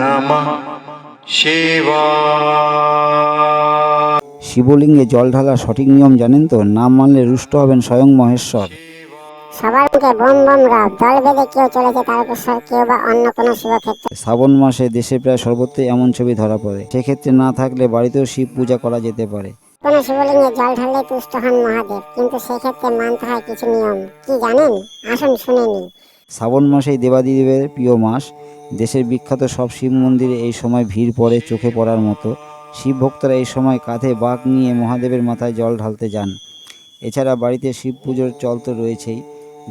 নমঃ শিবায় শিবলিঙ্গে জল ঢালার সঠিক নিয়ম জানেন তো? না মানলে রুষ্ট হবেন স্বয়ং মহেশ্বর। সবার মুখে বোম বোম রব দল বেঁধে কেউ চলেছে তারকেশ্বর কেউ বা অন্য কোনো শিবক্ষেত্র। শ্রাবণ মাসে দেশে প্রায় সর্বত্রই এমন ছবি ধরা পড়ে। সেক্ষেত্রে না থাকলে বাড়িতেও শিব পূজা করা যেতে পারে। কোনো শিবলিঙ্গে জল ঢাললে তুষ্ট হন মহাদেব কিন্তু সেক্ষেত্রে মানতে হয় কিছু নিয়ম। কি জানেন? আসুন শুনে নিই। শ্রাবণ মাসেই দেবাদিদেবের প্রিয় মাস। দেশের বিখ্যাত সব শিব মন্দিরে এই সময় ভিড় পড়ে চোখে পড়ার মতো। শিব ভক্তরা এই সময় কাঁধে বাঘ নিয়ে মহাদেবের মাথায় জল ঢালতে যান। এছাড়া বাড়িতে শিব পুজোর চল তো রয়েছেই।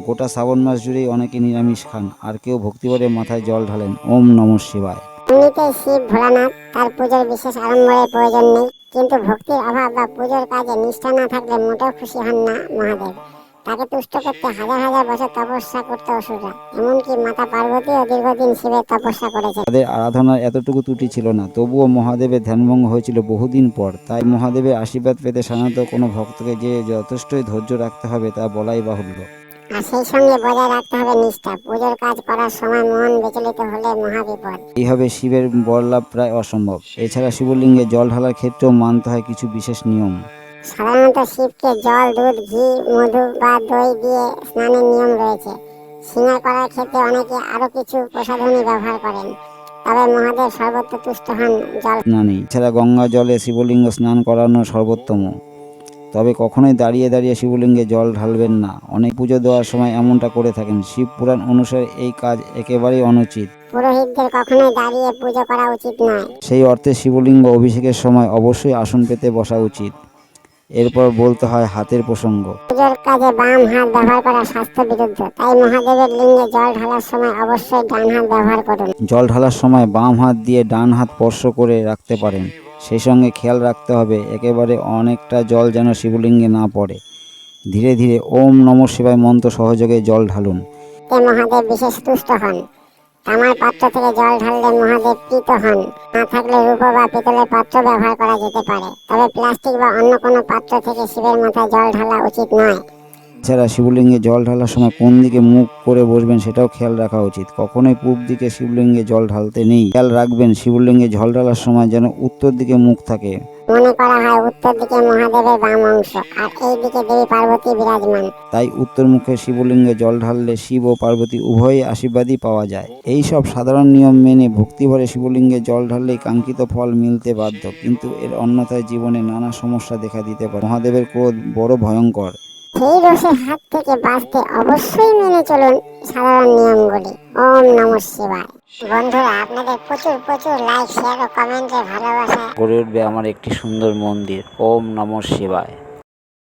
গোটা শ্রাবণ মাস জুড়েই অনেকে নিরামিষ খান, আর কেউ ভক্তিভরে মাথায় জল ঢালেন। ওম নমঃ শিবায়। এমনিতে শিব ভোলানাথ, তার পুজোর বিশেষ আড়ম্বরের প্রয়োজন নেই। কিন্তু ভক্তির অভাব বা পুজোর কাজে নিষ্ঠা না থাকলে মোটেও খুশি হন না মহাদেব। তাকে তুষ্ট করতে হাজার হাজার বছর তপস্যা করতে অসুররা। এমনকি মাতা পার্বতীও দীর্ঘদিন শিবের তপস্যা করেছে তাদের আরাধনার এতটুকু ত্রুটি ছিল না তবুও মহাদেবের ধ্যানভঙ্গ হয়েছিল বহুদিন পর। তাই মহাদেবের আশীর্বাদ পেতে সাধারণত কোনো ভক্তকে যে যথেষ্টই ধৈর্য রাখতে হবে তা বলাই বাহুল্য। আর সেই সঙ্গে বজায় রাখতে হবে নিষ্ঠা। পুজোর কাজ করার সময় মন বিচলিত হলে মহাবিপদ। এইভাবে শিবের বরলাভ প্রায় অসম্ভব। এছাড়া শিবলিঙ্গে জল ঢালার ক্ষেত্রেও মানতে হয় কিছু বিশেষ নিয়ম। সাধারণত শিবকে জল দুধ ঘি মধু বা দই দিয়ে স্নানের নিয়ম রয়েছে। সিঙ্গার করার ক্ষেত্রে অনেকে আরও কিছু প্রসাধনী ব্যবহার করেন। তবে মহাদেব সর্বত্র তুষ্ট হন জল। স্নানেই এছাড়া গঙ্গা জলে শিবলিঙ্গ স্নান করানো সর্বোত্তম। তবে কখনোই দাঁড়িয়ে দাঁড়িয়ে শিবলিঙ্গে জল ঢালবেন না। অনেক পুজো দেওয়ার সময় এমনটা করে থাকেন। শিব পুরাণ অনুসারে এই কাজ একেবারেই অনুচিত। পুরোহিতদের কখনোই দাঁড়িয়ে পুজো করা উচিত নয়। সেই অর্থে শিবলিঙ্গ অভিষেকের সময় অবশ্যই আসন পেতে বসা উচিত। এরপর বলতে হয় হাতের প্রসঙ্গ। পুজোর কাজে বাম হাত ব্যবহার করা স্বাস্থ্য বিরুদ্ধ তাই মহাদেবের লিঙ্গে জল ঢালার সময় অবশ্যই ডান হাত ব্যবহার করুন। জল ঢালার সময় বাম হাত দিয়ে ডান হাত স্পর্শ করে রাখতে পারেন। সেই সঙ্গে খেয়াল রাখতে হবে একেবারে অনেকটা জল যেন শিবলিঙ্গে না পড়ে। ধীরে ধীরে ওম নম শিবায় মন্ত্র সহযোগে জল ঢালুন। মহাদেব বিশেষ তুষ্ট হন? তামার পাত্র থেকে জল ঢাললে মহাদেব প্রীত হন। না থাকলে রূপ বা পিতলের পাত্র ব্যবহার করা যেতে পারে। তবে প্লাস্টিক বা অন্য কোনো পাত্র থেকে শিবের মাথায় জল ঢালা উচিত নয়। এছাড়া শিবলিঙ্গে জল ঢালার সময় কোন দিকে মুখ করে বসবেন সেটাও খেয়াল রাখা উচিত। কখনোই পূব দিকে শিবলিঙ্গে জল ঢালতে নেই। খেয়াল রাখবেন, শিবলিঙ্গে জল ঢালার সময় যেন উত্তর দিকে মুখ থাকে। মনে করা হয় উত্তর দিকে মহাদেবের বাম অংশ, আর এই দিকে দেবী পার্বতী বিরাজমান। তাই উত্তরমুখে শিবলিঙ্গে জল ঢাললে শিব ও পার্বতী উভয়ই আশীর্বাদই পাওয়া যায়। এই সব সাধারণ নিয়ম মেনে ভক্তিভরে শিবলিঙ্গে জল ঢাললেই কাঙ্ক্ষিত ফল মিলতে বাধ্য, কিন্তু এর অন্যথায় জীবনে নানা সমস্যা দেখা দিতে পারে। মহাদেবের ক্রোধ বড় ভয়ঙ্কর। সেই রোষের হাত থেকে বাঁচতে অবশ্যই মেনে চলুন সাধারণ নিয়মগুলি। ওম নমঃ শিবায়। বন্ধুরা, আপনাদের প্রচুর প্রচুর লাইক শেয়ার ও কমেন্টের ভালোবাসা। গড়ে উঠবে আমার একটি সুন্দর মন্দির। ওম নমঃ শিবায়।